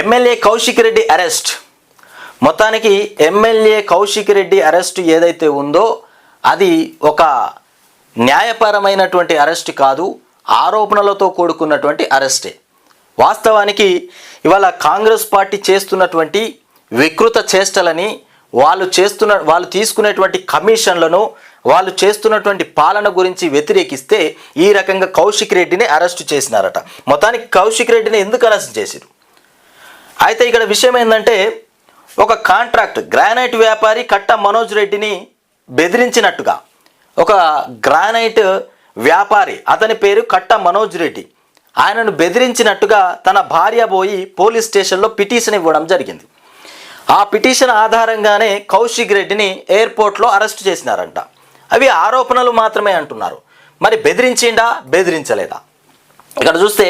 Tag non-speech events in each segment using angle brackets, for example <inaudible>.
MLA Kaushik Reddy arrest. మొత్తానికి MLA Kaushik Reddy arrest ఏదైతే ఉందో అది ఒక న్యాయపరమైనటువంటి అరెస్ట్ కాదు ఆరోపణలతో కూడుకున్నటువంటి అరెస్టే. వాస్తవానికి ఇవాళ కాంగ్రెస్ పార్టీ చేస్తున్నటువంటి వికృత చేష్టలని వాళ్ళు చేస్తున్న వాళ్ళు తీసుకునేటువంటి కమిషన్లను వాళ్ళు చేస్తున్నటువంటి పాలన గురించి వ్యతిరేకిస్తే ఈ రకంగా కౌశిక్ రెడ్డిని అరెస్ట్ చేసినారట. మొత్తానికి కౌశిక్ రెడ్డిని ఎందుకు అరెస్ట్ చేశారు అయితే ఇక్కడ విషయం ఏంటంటే ఒక కాంట్రాక్ట్ గ్రానైట్ వ్యాపారి కట్ట మనోజ్ రెడ్డిని బెదిరించినట్టుగా ఒక గ్రానైట్ వ్యాపారి అతని పేరు కట్ట మనోజ్ రెడ్డి ఆయనను బెదిరించినట్టుగా తన భార్య పోయి పోలీస్ స్టేషన్లో పిటిషన్ ఇవ్వడం జరిగింది. ఆ పిటిషన్ ఆధారంగానే కౌశిక్ రెడ్డిని ఎయిర్పోర్ట్లో అరెస్ట్ చేసినారంట. అవి ఆరోపణలు మాత్రమే అంటున్నారు. మరి బెదిరించిండా బెదిరించలేదా? ఇక్కడ చూస్తే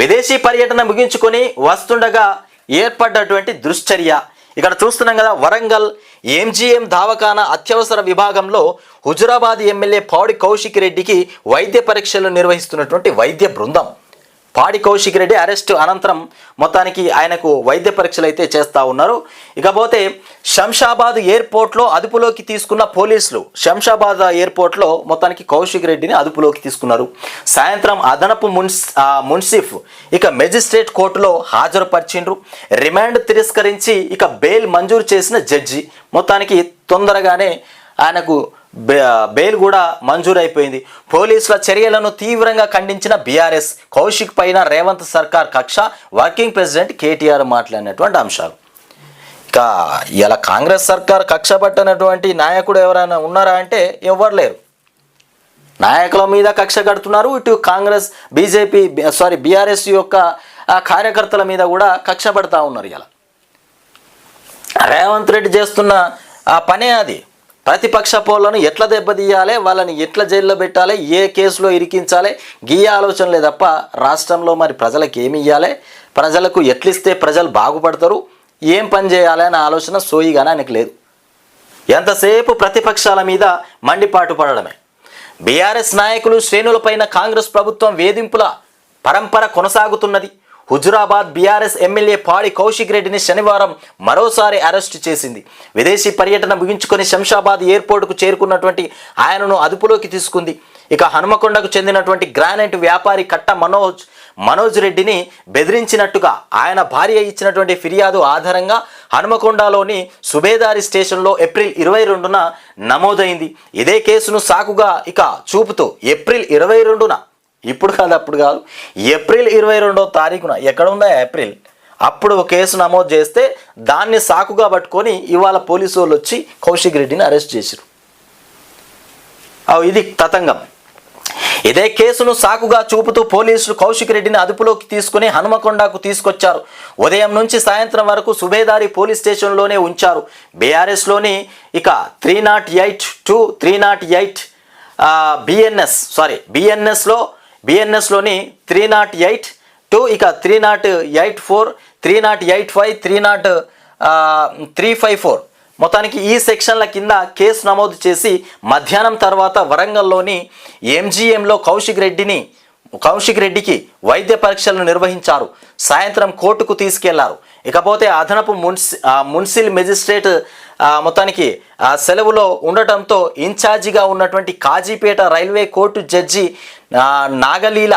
విదేశీ పర్యటన ముగించుకొని వస్తుండగా ఏర్పడ్డటువంటి దుశ్చర్య. ఇక్కడ చూస్తున్నాం కదా వరంగల్ ఎంజీఎం దావఖానా అత్యవసర విభాగంలో హుజురాబాద్ ఎమ్మెల్యే పాడి కౌశిక్ రెడ్డికి వైద్య పరీక్షలు నిర్వహిస్తున్నటువంటి వైద్య బృందం. పాడి కౌశిక్ రెడ్డి అరెస్టు అనంతరం మొత్తానికి ఆయనకు వైద్య పరీక్షలు అయితే చేస్తూ ఉన్నారు. ఇకపోతే శంషాబాద్ ఎయిర్పోర్ట్లో అదుపులోకి తీసుకున్న పోలీసులు శంషాబాద్ ఎయిర్పోర్ట్లో మొత్తానికి కౌశిక్ రెడ్డిని అదుపులోకి తీసుకున్నారు. సాయంత్రం అదనపు మున్స్ మున్సిఫ్ ఇక మెజిస్ట్రేట్ కోర్టులో హాజరుపరిచిండ్రు. రిమాండ్ తిరస్కరించి ఇక బెయిల్ మంజూరు చేసిన జడ్జి. మొత్తానికి తొందరగానే ఆయనకు బెయిల్ కూడా మంజూరైపోయింది. పోలీసుల చర్యలను తీవ్రంగా ఖండించిన బీఆర్ఎస్ కౌశిక్ పైన రేవంత్ సర్కార్ కక్ష వర్కింగ్ ప్రెసిడెంట్ కేటీఆర్ మాట్లాడినటువంటి అంశాలు. ఇక ఇలా కాంగ్రెస్ సర్కార్ కక్ష పట్టనటువంటి నాయకుడు ఎవరైనా ఉన్నారా అంటే ఎవ్వరు లేరు. నాయకుల మీద కక్ష కడుతున్నారు. ఇటు కాంగ్రెస్ బీజేపీ సారీ బీఆర్ఎస్ యొక్క ఆ కార్యకర్తల మీద కూడా కక్ష పడతా ఉన్నారు ఇలా రేవంత్ రెడ్డి చేస్తున్న ఆ పనే అది. ప్రతిపక్ష పోలను ఎట్లా దెబ్బతీయాలి వాళ్ళని ఎట్లా జైల్లో పెట్టాలి ఏ కేసులో ఇరికించాలి గీయ ఆలోచనలే తప్ప రాష్ట్రంలో మరి ప్రజలకు ఏమి ఇవ్వాలి ప్రజలకు ఎట్లిస్తే ప్రజలు బాగుపడతారు? ఏం పని చేయాలి అనే ఆలోచన సోయిగానే ఆయనకు లేదు. ఎంతసేపు ప్రతిపక్షాల మీద మండిపాటు పడడమే? బీఆర్ఎస్ నాయకులు శ్రేణులపైన కాంగ్రెస్ ప్రభుత్వం వేధింపుల పరంపర కొనసాగుతున్నది. హుజురాబాద్ బీఆర్ఎస్ ఎమ్మెల్యే పాడి కౌశిక్ రెడ్డిని శనివారం మరోసారి అరెస్టు చేసింది. విదేశీ పర్యటన ముగించుకొని శంషాబాద్ ఎయిర్పోర్టుకు చేరుకున్నటువంటి ఆయనను అదుపులోకి తీసుకుంది. ఇక హనుమకొండకు చెందినటువంటి గ్రానైట్ వ్యాపారి కట్ట మనోజ్ మనోజ్ రెడ్డిని బెదిరించినట్టుగా ఆయన భార్య ఇచ్చినటువంటి ఫిర్యాదు ఆధారంగా హనుమకొండలోని సుబేదారి స్టేషన్లో ఏప్రిల్ ఇరవై రెండున నమోదైంది. ఇదే కేసును సాకుగా ఇక చూపుతూ ఏప్రిల్ ఇరవై రెండున ఇప్పుడు కాదు అప్పుడు కాదు. ఏప్రిల్ ఇరవై రెండో తారీఖున ఎక్కడ ఉందా ఏప్రిల్? అప్పుడు కేసు నమోదు చేస్తే దాన్ని సాకుగా పట్టుకొని ఇవాళ పోలీసు వాళ్ళు వచ్చి కౌశిక్ రెడ్డిని అరెస్ట్ చేశారు ఇది తతంగం. ఇదే కేసును సాకుగా చూపుతూ పోలీసులు కౌశిక్ రెడ్డిని అదుపులోకి తీసుకుని హనుమకొండకు తీసుకొచ్చారు. ఉదయం నుంచి సాయంత్రం వరకు సుబేదారి పోలీస్ స్టేషన్లోనే ఉంచారు. బీఆర్ఎస్లోని ఇక three nought eight two three nought eight BNS sorry బిఎన్ఎస్లో బిఎన్ఎస్లోని త్రీ నాట్ ఎయిట్ టూ ఇక three nought eight four three nought eight five three nought three five four మొత్తానికి ఈ సెక్షన్ల కింద కేసు నమోదు చేసి మధ్యాహ్నం తర్వాత వరంగల్లోని ఎంజీఎంలో కౌశిక్ రెడ్డిని కౌశిక్ రెడ్డికి వైద్య పరీక్షలను నిర్వహించారు. సాయంత్రం కోర్టుకు తీసుకెళ్ళారు. ఇకపోతే అదనపు మున్సి మున్సిల్ మెజిస్ట్రేట్ మొత్తానికి సెలవులో ఉండటంతో ఇన్ఛార్జిగా ఉన్నటువంటి Kazipet railway court judge Nagaleela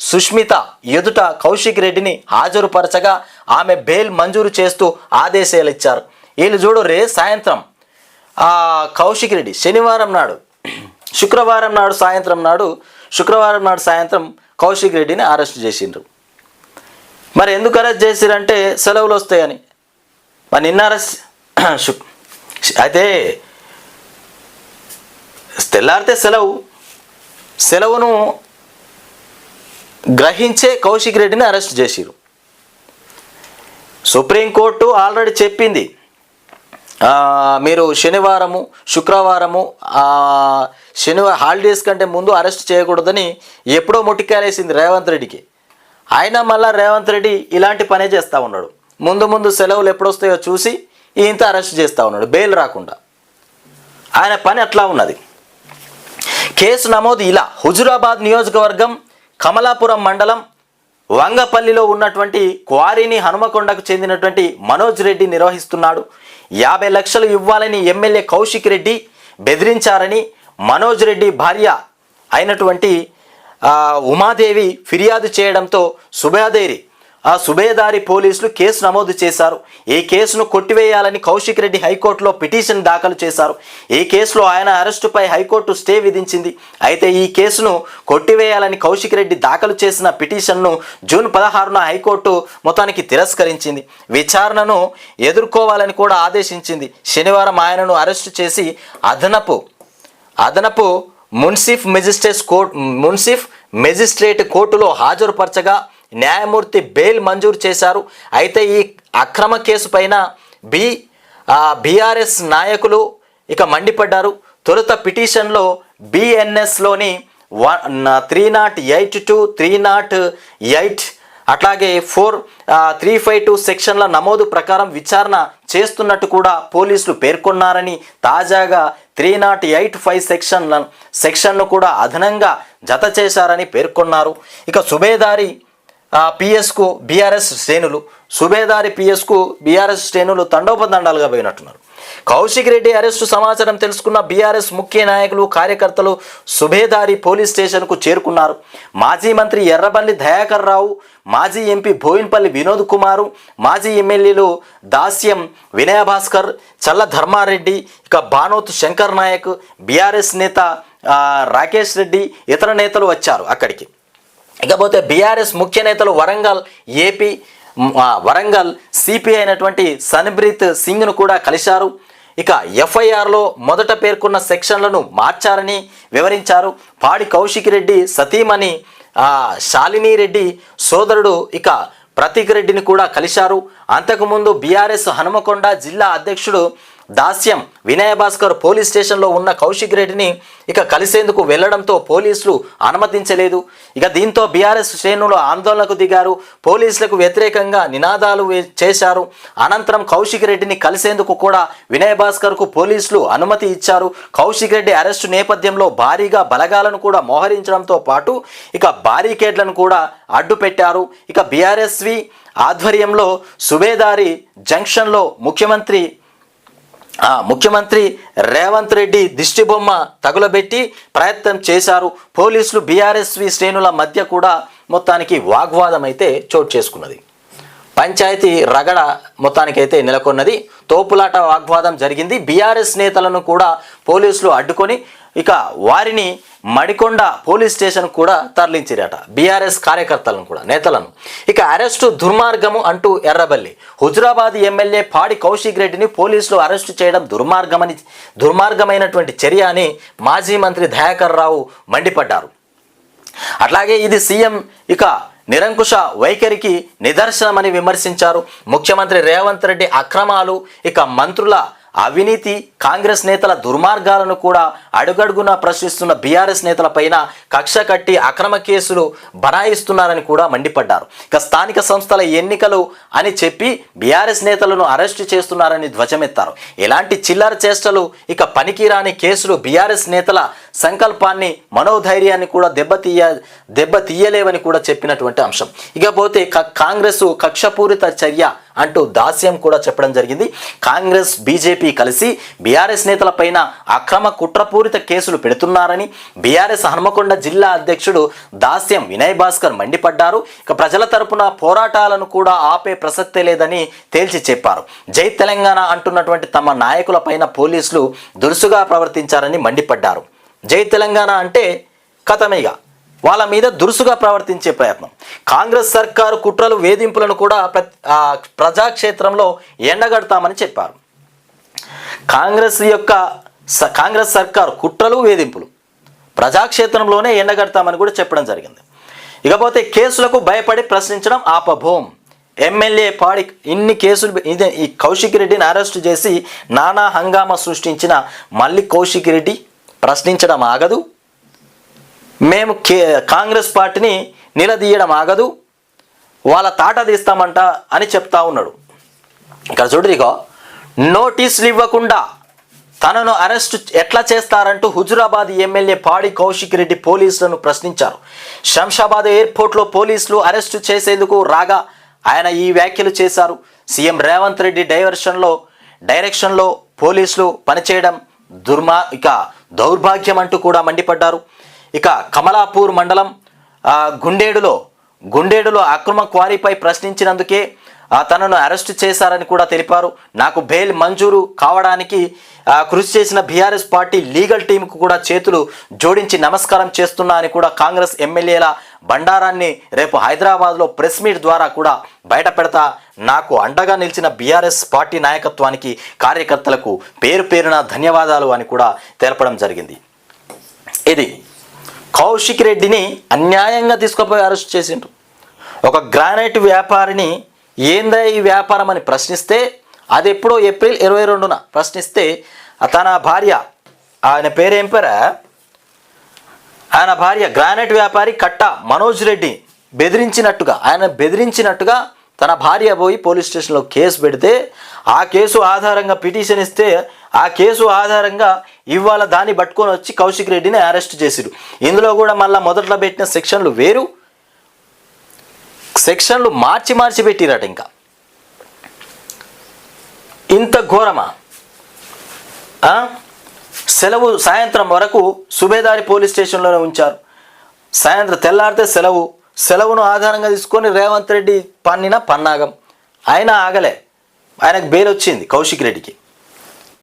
Sushmita ఎదుట కౌశిక్ రెడ్డిని హాజరుపరచగా ఆమె బెయిల్ మంజూరు చేస్తూ ఆదేశాలు ఇచ్చారు. వీళ్ళు చూడు రే సాయంత్రం. కౌశిక్ రెడ్డి శనివారం నాడు శుక్రవారం నాడు సాయంత్రం నాడు శుక్రవారం నాడు సాయంత్రం కౌశిక్ రెడ్డిని అరెస్ట్ చేసిండ్రు. మరి ఎందుకు అరెస్ట్ చేసిరంటే సెలవులు వస్తాయని. మరి నిన్న అరెస్ట్ <clears throat> అయితే తెల్లారితే సెలవు. సెలవును గ్రహించే కౌశిక్ రెడ్డిని అరెస్ట్ చేసిరు సుప్రీంకోర్టు ఆల్రెడీ చెప్పింది. మీరు శనివారము శుక్రవారము శనివారం హాలిడేస్ కంటే ముందు అరెస్ట్ చేయకూడదని ఎప్పుడో ముట్టికాలేసింది రేవంత్ రెడ్డికి. అయినా మళ్ళా రేవంత్ రెడ్డి ఇలాంటి పనే చేస్తూ ఉన్నాడు. ముందు ముందు సెలవులు ఎప్పుడొస్తాయో చూసి ఇంత అరెస్ట్ చేస్తూ ఉన్నాడు. బెయిల్ రాకుండా. ఆయన పని అట్లా ఉన్నది. కేసు నమోదు ఇలా. హుజురాబాద్ నియోజకవర్గం కమలాపురం మండలం వంగపల్లిలో ఉన్నటువంటి క్వారీని హనుమకొండకు చెందినటువంటి మనోజ్ రెడ్డి నిర్వహిస్తున్నాడు. యాభై లక్షలు ఇవ్వాలని ఎమ్మెల్యే కౌశిక్ రెడ్డి బెదిరించారని మనోజ్ రెడ్డి భార్య అయినటువంటి ఉమాదేవి ఫిర్యాదు చేయడంతో సుబేదారి ఆ సుబేదారి పోలీసులు కేసు నమోదు చేశారు. ఈ కేసును కొట్టివేయాలని కౌశిక్ రెడ్డి హైకోర్టులో పిటిషన్ దాఖలు చేశారు. ఈ కేసులో ఆయన అరెస్టుపై హైకోర్టు స్టే విధించింది. అయితే ఈ కేసును కొట్టివేయాలని కౌశిక్ రెడ్డి దాఖలు చేసిన పిటిషన్ను జూన్ పదహారున హైకోర్టు మొత్తానికి తిరస్కరించింది. విచారణను ఎదుర్కోవాలని కూడా ఆదేశించింది. శనివారం ఆయనను అరెస్టు చేసి అదనపు అదనపు మున్సిఫ్ మెజిస్ట్రేట్ కోర్ట్ మున్సిఫ్ మెజిస్ట్రేట్ కోర్టులో హాజరుపరచగా న్యాయమూర్తి బెయిల్ మంజూరు చేశారు. అయితే ఈ అక్రమ కేసు పైన బి బీఆర్ఎస్ నాయకులు ఇక మండిపడ్డారు. తొలుత పిటిషన్లో బిఎన్ఎస్లోని one three nought eight two three nought eight అట్లాగే ఫోర్ త్రీ ఫైవ్ టూ సెక్షన్ల నమోదు ప్రకారం విచారణ చేస్తున్నట్టు కూడా పోలీసులు పేర్కొన్నారని తాజాగా త్రీ నాట్ ఎయిట్ ఫైవ్ సెక్షన్ల సెక్షన్ను కూడా అదనంగా జత చేశారని పేర్కొన్నారు. ఇక సుబేదారి పిఎస్కు బీఆర్ఎస్ శ్రేణులు సుబేదారి పిఎస్కు బీఆర్ఎస్ శ్రేణులు తండోపతండాలుగా పోయినట్టున్నారు. కౌశిక్ రెడ్డి అరెస్టు సమాచారం తెలుసుకున్న బీఆర్ఎస్ ముఖ్య నాయకులు కార్యకర్తలు సుబేదారి పోలీస్ స్టేషన్కు చేరుకున్నారు. మాజీ మంత్రి ఎర్రబల్లి దయాకర్ రావు మాజీ ఎంపీ బోయిన్పల్లి వినోద్ కుమారు మాజీ ఎమ్మెల్యేలు దాస్యం వినయ భాస్కర్ చల్ల ధర్మారెడ్డి ఇక బానోత్ శంకర్ నాయక్ బీఆర్ఎస్ నేత రాకేష్ రెడ్డి ఇతర నేతలు వచ్చారు అక్కడికి. ఇకపోతే బీఆర్ఎస్ ముఖ్య నేతలు వరంగల్ ఏపీ వరంగల్ సిపి అయినటువంటి సన్బ్రీత్ సింగ్ను కూడా కలిశారు. ఇక ఎఫ్ఐఆర్లో మొదట పేర్కొన్న సెక్షన్లను మార్చారని వివరించారు. పాడి కౌశిక్ రెడ్డి సతీమణి శాలిని రెడ్డి సోదరుడు ఇక ప్రతీక్ రెడ్డిని కూడా కలిశారు. అంతకుముందు బీఆర్ఎస్ హనుమకొండ జిల్లా అధ్యక్షుడు దాస్యం వినయ భాస్కర్ పోలీస్ స్టేషన్లో ఉన్న కౌశిక్ రెడ్డిని ఇక కలిసేందుకు వెళ్ళడంతో పోలీసులు అనుమతించలేదు. ఇక దీంతో బీఆర్ఎస్ శ్రేణులు ఆందోళనకు దిగారు. పోలీసులకు వ్యతిరేకంగా నినాదాలు చేశారు. అనంతరం కౌశిక్ రెడ్డిని కలిసేందుకు కూడా వినయ భాస్కర్కు పోలీసులు అనుమతి ఇచ్చారు. కౌశిక్ రెడ్డి అరెస్టు నేపథ్యంలో భారీగా బలగాలను కూడా మోహరించడంతో పాటు ఇక బారికేడ్లను కూడా అడ్డు పెట్టారు ఇక బీఆర్ఎస్వి ఆధ్వర్యంలో సుబేదారి జంక్షన్లో ముఖ్యమంత్రి ముఖ్యమంత్రి రేవంత్ రెడ్డి దిష్టిబొమ్మ తగులబెట్టి ప్రయత్నం చేశారు. పోలీసులు బీఆర్ఎస్వి శ్రేణుల మధ్య కూడా మొత్తానికి వాగ్వాదం అయితే చోటు చేసుకున్నది. పంచాయతీ రగడ మొత్తానికైతే నెలకొన్నది. తోపులాట వాగ్వాదం జరిగింది. బీఆర్ఎస్ నేతలను కూడా పోలీసులు అడ్డుకొని ఇక వారిని మడికొండ పోలీస్ స్టేషన్ కూడా తరలించిరట బీఆర్ఎస్ కార్యకర్తలను కూడా నేతలను. ఇక అరెస్టు దుర్మార్గము అంటూ ఎర్రబల్లి. హుజురాబాద్ ఎమ్మెల్యే పాడి కౌశిక్ రెడ్డిని పోలీసులు అరెస్టు చేయడం దుర్మార్గమని దుర్మార్గమైనటువంటి చర్య అని మాజీ మంత్రి దయాకర్ రావు మండిపడ్డారు. అట్లాగే ఇది సీఎం ఇక నిరంకుశ వైఖరికి నిదర్శనమని విమర్శించారు. ముఖ్యమంత్రి రేవంత్ రెడ్డి అక్రమాలు ఇక మంత్రుల అవినీతి కాంగ్రెస్ నేతల దుర్మార్గాలను కూడా అడుగడుగునా ప్రశ్నిస్తున్న బీఆర్ఎస్ నేతలపైన కక్ష కట్టి అక్రమ కేసులు బనాయిస్తున్నారని కూడా మండిపడ్డారు. ఇక స్థానిక సంస్థల ఎన్నికలు అని చెప్పి బీఆర్ఎస్ నేతలను అరెస్టు చేస్తున్నారని ధ్వజమెత్తారు. ఇలాంటి చిల్లర చేష్టలు ఇక పనికిరాని కేసులు బీఆర్ఎస్ నేతల సంకల్పాన్ని మనోధైర్యాన్ని కూడా దెబ్బతీయ దెబ్బతీయలేవని కూడా చెప్పినటువంటి అంశం. ఇకపోతే క- కాంగ్రెస్ కక్షపూరిత చర్య అంటూ దాస్యం కూడా చెప్పడం జరిగింది. కాంగ్రెస్ బీజేపీ కలిసి బీఆర్ఎస్ నేతలపైన అక్రమ కుట్రపూరిత కేసులు పెడుతున్నారని బీఆర్ఎస్ హనుమకొండ జిల్లా అధ్యక్షుడు దాస్యం వినయ్ భాస్కర్ మండిపడ్డారు. ఇక ప్రజల తరపున పోరాటాలను కూడా ఆపే ప్రసక్తే లేదని తేల్చి చెప్పారు. జై తెలంగాణ అంటున్నటువంటి తమ నాయకులపైన పోలీసులు దురుసుగా ప్రవర్తించారని మండిపడ్డారు. జై తెలంగాణ అంటే కథమేగా. వాళ్ళ మీద దురుసుగా ప్రవర్తించే ప్రయత్నం. కాంగ్రెస్ సర్కారు కుట్రలు వేధింపులను కూడా ప్రజాక్షేత్రంలో ఎండగడతామని చెప్పారు. కాంగ్రెస్ యొక్క స- కాంగ్రెస్ సర్కారు కుట్రలు వేధింపులు ప్రజాక్షేత్రంలోనే ఎండగడతామని కూడా చెప్పడం జరిగింది. ఇకపోతే కేసులకు భయపడి ప్రశ్నించడం ఆపభోం. ఎమ్మెల్యే పాడి ఇన్ని కేసులు ఇదే ఈ కౌశిక్ రెడ్డిని అరెస్టు చేసి నానా హంగామా సృష్టించిన మళ్ళీ కౌశిక్ రెడ్డి ప్రశ్నించడం ఆగదు. మేము కే కాంగ్రెస్ పార్టీని నిలదీయడం ఆగదు వాళ్ళ తాట తీస్తామంట అని చెప్తా ఉన్నాడు. ఇక్కడ చూడరిగో నోటీసులు ఇవ్వకుండా తనను అరెస్టు ఎట్లా చేస్తారంటూ హుజురాబాద్ ఎమ్మెల్యే పాడి కౌశిక్ రెడ్డి పోలీసులను ప్రశ్నించారు. శంషాబాద్ ఎయిర్పోర్ట్లో పోలీసులు అరెస్టు చేసేందుకు రాగా ఆయన ఈ వ్యాఖ్యలు చేశారు. సీఎం రేవంత్ రెడ్డి డైవర్షన్లో డైరెక్షన్లో పోలీసులు పనిచేయడం దుర్మా ఇక దౌర్భాగ్యం అంటూ కూడా మండిపడ్డారు. ఇక కమలాపూర్ మండలం గుండేడులో గుండేడులో అక్రమ క్వారీపై ప్రశ్నించినందుకే తనను అరెస్టు చేశారని కూడా తెలిపారు. నాకు బెయిల్ మంజూరు కావడానికి కృషి చేసిన బీఆర్ఎస్ పార్టీ లీగల్ టీంకు కూడా చేతులు జోడించి నమస్కారం చేస్తున్నా అని కూడా కాంగ్రెస్ ఎమ్మెల్యేల బండారాన్ని రేపు హైదరాబాద్లో ప్రెస్ మీట్ ద్వారా కూడా బయట పెడతా నాకు అండగా నిలిచిన బీఆర్ఎస్ పార్టీ నాయకత్వానికి కార్యకర్తలకు పేరు పేరున ధన్యవాదాలు అని కూడా తెలపడం జరిగింది. ఇది కౌశిక్ రెడ్డిని అన్యాయంగా తీసుకుపోయి అరెస్ట్ చేసిండు ఒక గ్రానైట్ వ్యాపారిని ఏందా ఈ వ్యాపారం అని ప్రశ్నిస్తే అది ఎప్పుడో ఏప్రిల్ ఇరవై రెండున ప్రశ్నిస్తే తన భార్య ఆయన పేరేం పేరా? ఆయన భార్య గ్రానైట్ వ్యాపారి కట్ట మనోజ్ రెడ్డి బెదిరించినట్టుగా ఆయన బెదిరించినట్టుగా తన భార్య పోయి పోలీస్ స్టేషన్లో కేసు పెడితే ఆ కేసు ఆధారంగా పిటిషన్ ఇస్తే ఆ కేసు ఆధారంగా ఇవాళ దాన్ని పట్టుకొని వచ్చి కౌశిక్ రెడ్డిని అరెస్ట్ చేసిరు ఇందులో కూడా మళ్ళీ మొదట్లో పెట్టిన సెక్షన్లు వేరు. సెక్షన్లు మార్చి మార్చి పెట్టిరట ఇంకా. ఇంత ఘోరమా? సెలవు సాయంత్రం వరకు సుబేదారి పోలీస్ స్టేషన్లోనే ఉంచారు. సాయంత్రం తెల్లారితే సెలవు. సెలవును ఆధారంగా తీసుకొని రేవంత్ రెడ్డి పన్నిన పన్నాగం. ఆయన ఆగలే. ఆయనకు బెయిల్ వచ్చింది కౌశిక్ రెడ్డికి.